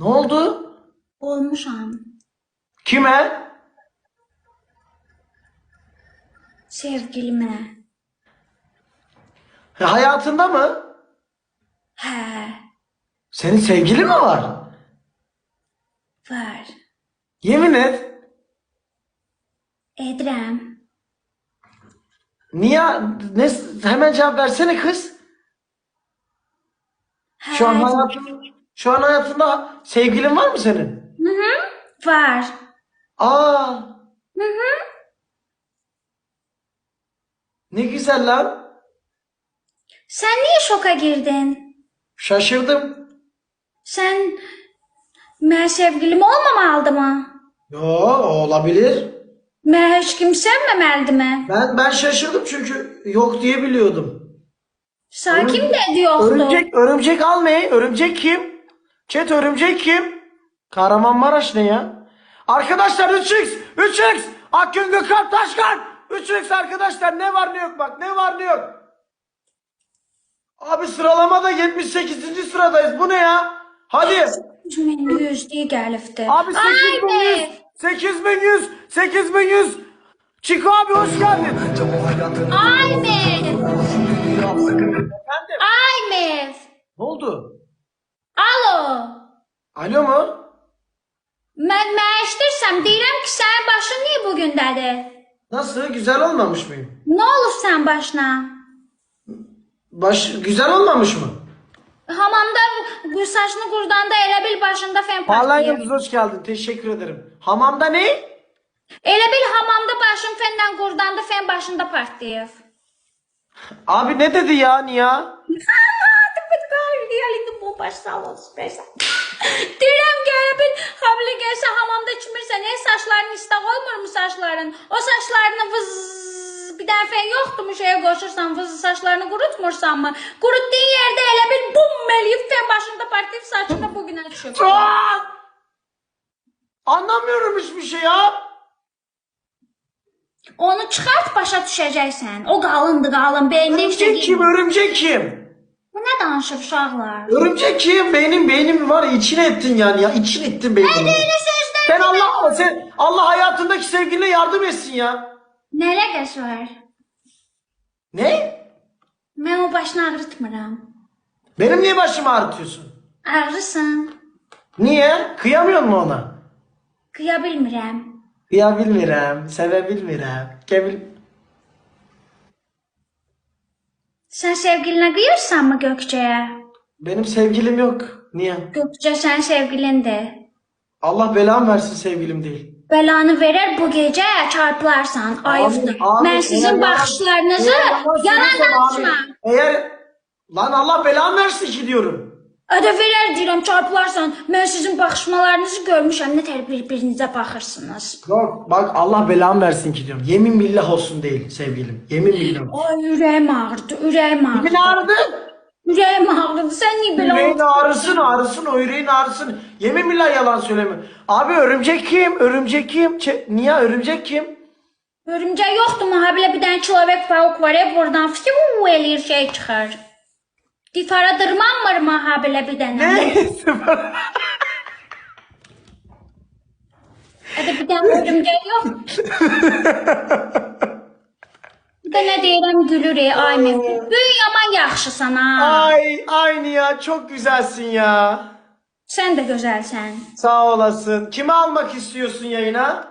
Ne oldu? Olmuşam. Kime? Sevgilime. Ha, Hayatında mı? He, Senin sevgilin mi var? var. Yemin et. Edirəm. Niye? Ne, hemen cevap versene kız. Şu an hayatında, şu an hayatında sevgilin var mı senin? var. Aa. Ne güzel lan. Sən niyə şoka girdin? Şaşırdım. Sən mən sevgilim olmamalıdır mı? Yo olabilir. Mən heç kim sevməməlidir mi? Ben ben şaşırdım çünkü yok diye biliyordum. Sakin dedi yoxdur. Örümcek, örümcek almayın. Örümcek kim? Chat örümcek kim? Kahramanmaraş ne ya? Arkadaşlar 3x, 3x, Akgün Gökhan Taşkan, 3x arkadaşlar ne var ne yok bak ne var ne yok. Abi sıralamada 78. sıradayız bu ne ya? Hadi. Mən yüzlüyü gəlibdi. Abi Ay 8100, be! 8100, 8100. Çiko abi hoş geldin. Ay be! Efendim? Ne oldu? Alo! Alo mu? Mən eşidirsəm, deyirəm ki, sənin başın niyə bu gündədir? Nasıl? Güzel olmamış mıyım? Nə olub sən başına? Baş güzel olmamış mı? Hamamda bu saçını qurdanda elə bil başında fen Parlayan partlayır. Yıldız hoş geldin. Teşekkür ederim. Hamamda ne? Elə bil hamamda başın fenlə qurdanda fen başında partlayır. Abi ne dedi ya Niya? Baş sağ ol, süpersən. Deyirəm gəlibin, həbli gəlsə hamamda kimirsən, ey saçların istaq olmurmu saçların? O saçlarını vız bir dəfə yoxdurmu şeyə qoşursan, vız saçlarını qurutmursan mı? Qurutduğun yerdə elə bir bum eləyib və başında partiv saçını bu günə düşüb. Anlamıyorum hiçbir şey ya. Onu çıxart başa düşəcəksən. O qalındı, qalın, beynin işi. Örümcək kim, örümcək kim? Bu nə danışır uşaqlar? Örümcek kim? Beynim beynim var ya içine ettin yani ya. içine ettin beynimi. Elə sözlər. Sen Allah sen Allah hayatındaki sevgiline yardım etsin ya. Nə əlaqəsi var? Ne? Mən o başını ağrıtmıram. Benim niye başımı ağrıtıyorsun? Ağrısın. Niye? Kıyamıyor mu ona? Qıya bilmirəm. Kıyabilmirəm, sevebilmirəm. Kebil... Sən sevgilinə qıyırsanmı Gökçəyə? Benim sevgilim yok. Niye? Gökçə sənin sevgilindir. Allah belamı versin sevgilim değil. Belanı verər bu gecə çarpılarsan. Ayıbdır. Abi, Mən sizin eğer- baxışlarınızı eğer yalan yalan söylüyorsan danışma. abi, Eğer lan Allah belamı versin ki diyorum. Ödəvələr deyirəm, çarpılarsan. Mən sizin baxışmalarınızı görmüşəm. Nə tər bir-birinizə baxırsınız. Yok bak Allah belamı versin ki diyorum. Yemin billah olsun değil sevgilim. Yemin billah. Ay ürəyim ağrıdı, ürəyim ağrıdı. Kimin ağrıdı? Ürəyim ağrıdı. Sən niyə belə Yüreğin oldun? ağrısın ağrısın o yüreğin ağrısın. Yemin billah yalan söyleme. Abi örümcek kim? Örümcek kim? Ç- Niye örümcek kim? Örümcək yoxdur, ha belə bir dənə çilovek pavuk var, ya, buradan fiu eləyir şey çıxır. Difara dırmanmır mı ha belə bir dənə? Ne? Hadi bir dənə örümcək yox. Bir də nə deyirəm gülür ey ay mən. Böyük yaman yaxşısan ha. ay aynı ya çok güzelsin ya. Sən də gözəlsən. Sağ olasın. Kimi almak istiyorsun yayına?